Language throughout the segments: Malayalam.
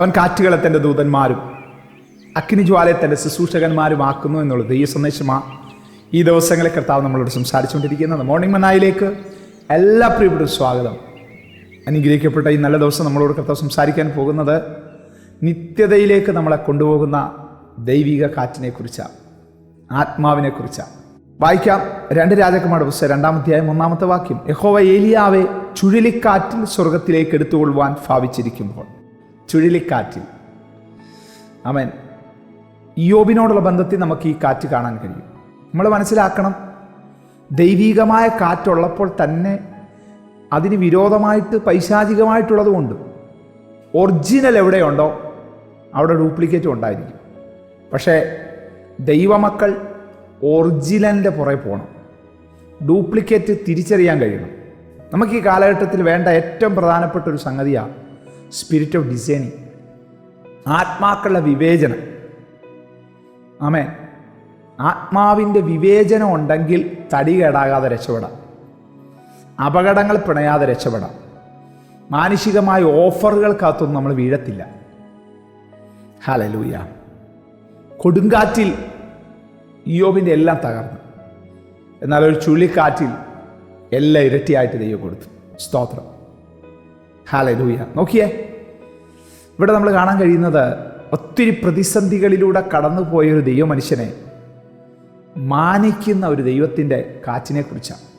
അവൻ കാറ്റുകളെ തന്റെ ദൂതന്മാരും അഗ്നിജ്വാലയെ തന്റെ ശുശ്രൂഷകന്മാരുമാക്കുന്നു എന്നുള്ളത് ഈ സന്ദേശമാണ് ഈ ദിവസങ്ങളെ കർത്താവ് നമ്മളോട് സംസാരിച്ചുകൊണ്ടിരിക്കുന്നത്. മോർണിംഗ് മനായിലേക്ക് എല്ലാ പ്രിയപ്പെട്ട സ്വാഗതം. അനുഗ്രഹിക്കപ്പെട്ട ഈ നല്ല ദിവസം നമ്മളോട് കർത്താവ് സംസാരിക്കാൻ പോകുന്നത് നിത്യതയിലേക്ക് നമ്മളെ കൊണ്ടുപോകുന്ന ദൈവിക കാറ്റിനെക്കുറിച്ചാണ് ആത്മാവിനെക്കുറിച്ചാണ് വായിക്കാം രണ്ട് രാജകുമാരുടെ പുസ്തകം രണ്ടാം അധ്യായം ഒന്നാമത്തെ വാക്യം. യഹോവ ഏലിയാവെ ചുഴലിക്കാറ്റിൽ സ്വർഗത്തിലേക്ക് എടുത്തുകൊള്ളുവാൻ ഭാവിച്ചിരിക്കുമ്പോൾ. ചുഴലിക്കാറ്റിൽ അവൻ യോബിനോടുള്ള ബന്ധത്തിൽ നമുക്ക് ഈ കാറ്റ് കാണാൻ കഴിയും. നമ്മൾ മനസ്സിലാക്കണം ദൈവീകമായ കാറ്റുള്ളപ്പോൾ തന്നെ അതിന് വിരോധമായിട്ട് പൈശാചികമായിട്ടുള്ളതുകൊണ്ട് ഒറിജിനൽ എവിടെയുണ്ടോ അവിടെ ഡ്യൂപ്ലിക്കേറ്റും ഉണ്ടായിരിക്കും. പക്ഷേ ദൈവമക്കൾ ഒറിജിനലിന്റെ പുറകെ പോകണം. ഡ്യൂപ്ലിക്കേറ്റ് തിരിച്ചറിയാൻ കഴിയണം. നമുക്ക് ഈ കാലഘട്ടത്തിൽ വേണ്ട ഏറ്റവും പ്രധാനപ്പെട്ട ഒരു സംഗതിയാണ് സ്പിരിറ്റ് ഓഫ് ഡിസൈനിങ് ആത്മാക്കളുടെ വിവേചനം. ആമേ ആത്മാവിന്റെ വിവേചനം ഉണ്ടെങ്കിൽ തടി കേടാകാതെ രക്ഷപ്പെടാം. അപകടങ്ങൾ പിണയാതെ രക്ഷപ്പെടാം. മാനുഷികമായ ഓഫറുകൾക്കകത്തൊന്നും നമ്മൾ വീഴത്തില്ല. ഹലലൂയ കൊടുങ്കാറ്റിൽ ഇയോബിന്റെ എല്ലാം തകർന്നു. എന്നാൽ ഒരു ചുഴലിക്കാറ്റിൽ എല്ലാം ഇരട്ടിയായിട്ട് ദൈവം കൊടുത്തു. സ്തോത്രം. ഹാലലൂയ നോക്കിയേ. ഇവിടെ നമ്മൾ കാണാൻ കഴിയുന്നത് ഒത്തിരി പ്രതിസന്ധികളിലൂടെ കടന്നുപോയ ഒരു ദൈവ മനുഷ്യനെ മാനിക്കുന്ന ഒരു ദൈവത്തിന്റെ കാറ്റിനെ കുറിച്ചാണ്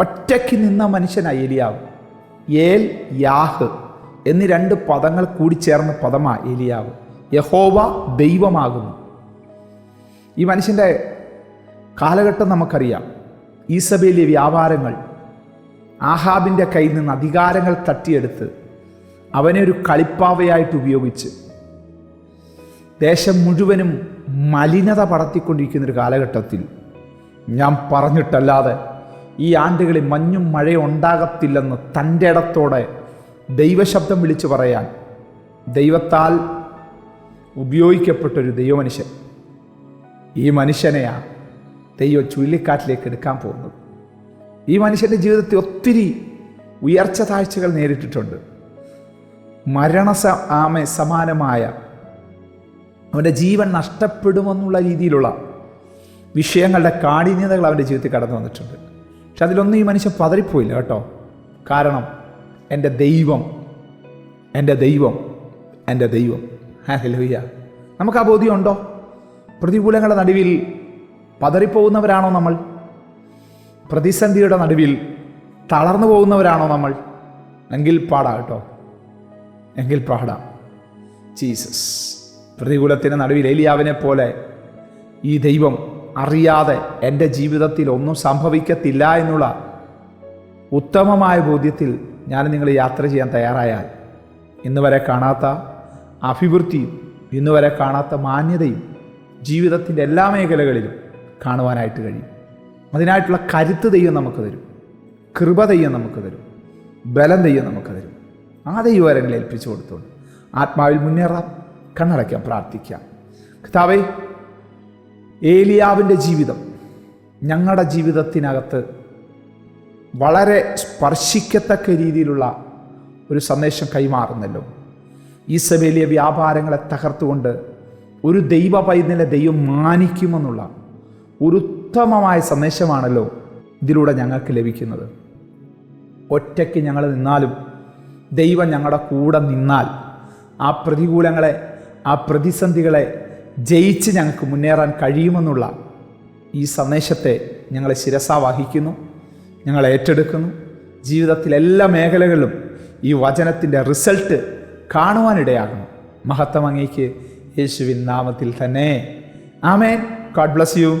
ഒറ്റയ്ക്ക് നിന്ന മനുഷ്യനായി എലിയാവ് ഏൽ യാഹ് എന്നീ രണ്ട് പദങ്ങൾ കൂടി ചേർന്ന പദമാ ഏലിയാവ്. യഹോവ ദൈവമാകുന്നു. ഈ മനുഷ്യന്റെ കാലഘട്ടം നമുക്കറിയാം. ഈസബേലിയ വ്യാപാരങ്ങൾ ആഹാബിന്റെ കയ്യിൽ നിന്ന് അധികാരങ്ങൾ തട്ടിയെടുത്ത് അവനെ ഒരു കളിപ്പാവയായിട്ട് ഉപയോഗിച്ച് ദേശം മുഴുവനും മലിനത പടർത്തിക്കൊണ്ടിരിക്കുന്ന ഒരു കാലഘട്ടത്തിൽ ഞാൻ പറഞ്ഞിട്ടല്ലാതെ ഈ ആണ്ടുകളിൽ മഞ്ഞും മഴയും ഉണ്ടാകത്തില്ലെന്ന് തന്റെ ഇടത്തോടെ ദൈവശബ്ദം വിളിച്ചു പറയാൻ ദൈവത്താൽ ഉപയോഗിക്കപ്പെട്ടൊരു ദൈവമനുഷ്യൻ. ഈ മനുഷ്യനെയാണ് ദൈവം ചുഴലിക്കാറ്റിലേക്ക് എടുക്കാൻ പോകുന്നത്. ഈ മനുഷ്യന്റെ ജീവിതത്തിൽ ഒത്തിരി ഉയർച്ച താഴ്ചകൾ നേരിട്ടിട്ടുണ്ട്. മരണസ ആമ സമാനമായ അവന്റെ ജീവൻ നഷ്ടപ്പെടുമെന്നുള്ള രീതിയിലുള്ള വിഷയങ്ങളുടെ കാഠിന്യതകൾ അവന്റെ ജീവിതത്തിൽ കടന്നു വന്നിട്ടുണ്ട്. പക്ഷെ അതിലൊന്നും ഈ മനുഷ്യൻ പതറിപ്പോയില്ല കേട്ടോ. കാരണം എന്റെ ദൈവം എന്റെ ദൈവം എന്റെ ദൈവം. ഹലോയ്യ നമുക്ക് ആ ബോധ്യമുണ്ടോ? പ്രതികൂലങ്ങളുടെ നടുവിൽ പതറിപ്പോകുന്നവരാണോ നമ്മൾ? പ്രതിസന്ധിയുടെ നടുവിൽ തളർന്നു പോകുന്നവരാണോ നമ്മൾ? എങ്കിൽ പാടാം കേട്ടോ. എങ്കിൽ പാടാം. ജീസസ് പ്രതികൂലത്തിന് നടുവിൽ ഏലിയാവിനെ പോലെ ഈ ദൈവം അറിയാതെ എന്റെ ജീവിതത്തിൽ ഒന്നും സംഭവിക്കത്തില്ല എന്നുള്ള ഉത്തമമായ ബോധ്യത്തിൽ ഞാൻ നിങ്ങൾ യാത്ര ചെയ്യാൻ തയ്യാറായാൽ ഇന്ന് വരെ കാണാത്ത അഭിവൃദ്ധിയും ഇന്ന് വരെ കാണാത്ത മാന്യതയും ജീവിതത്തിന്റെ എല്ലാ മേഖലകളിലും കാണുവാനായിട്ട് കഴിയും. അതിനായിട്ടുള്ള കരുത്ത് ദൈവം നമുക്ക് തരും. കൃപ ദൈവം നമുക്ക് തരും. ബലം ദൈവം നമുക്ക് തരും. ആ ദൈവകരങ്ങൾ ഏൽപ്പിച്ചു കൊടുത്തോണ്ട് ആത്മാവിൽ മുന്നേറാം. കണ്ണടയ്ക്കാം പ്രാർത്ഥിക്കാം. കർത്താവേ ഏലിയാവിന്റെ ജീവിതം ഞങ്ങളുടെ ജീവിതത്തിനകത്ത് വളരെ സ്പർശിക്കത്തക്ക രീതിയിലുള്ള ഒരു സന്ദേശം കൈമാറുന്നല്ലോ. ഈ സഭയിലെ വ്യാപാരങ്ങളെ തകർത്തുകൊണ്ട് ഒരു ദൈവ പൈതലെ ദൈവം മാനിക്കുമെന്നുള്ള ഒരു ഉത്തമമായ സന്ദേശമാണല്ലോ ഇതിലൂടെ ഞങ്ങൾക്ക് ലഭിക്കുന്നത്. ഒറ്റയ്ക്ക് ഞങ്ങൾ നിന്നാലും ദൈവം ഞങ്ങളുടെ കൂടെ നിന്നാൽ ആ പ്രതികൂലങ്ങളെ ആ പ്രതിസന്ധികളെ ജയിച്ച് ഞങ്ങൾക്ക് മുന്നേറാൻ കഴിയുമെന്നുള്ള ഈ സന്ദേശത്തെ ഞങ്ങളെ ശിരസാ വഹിക്കുന്നു ഞങ്ങൾ ഏറ്റെടുക്കുന്നു. ജീവിതത്തിലെ എല്ലാ മേഖലകളിലും ഈ വചനത്തിന്റെ റിസൾട്ട് കാണുവാനിടയാകണം മഹത്വം യേശുവിൻ നാമത്തിൽ തന്നെ. ആമേൻ. God bless you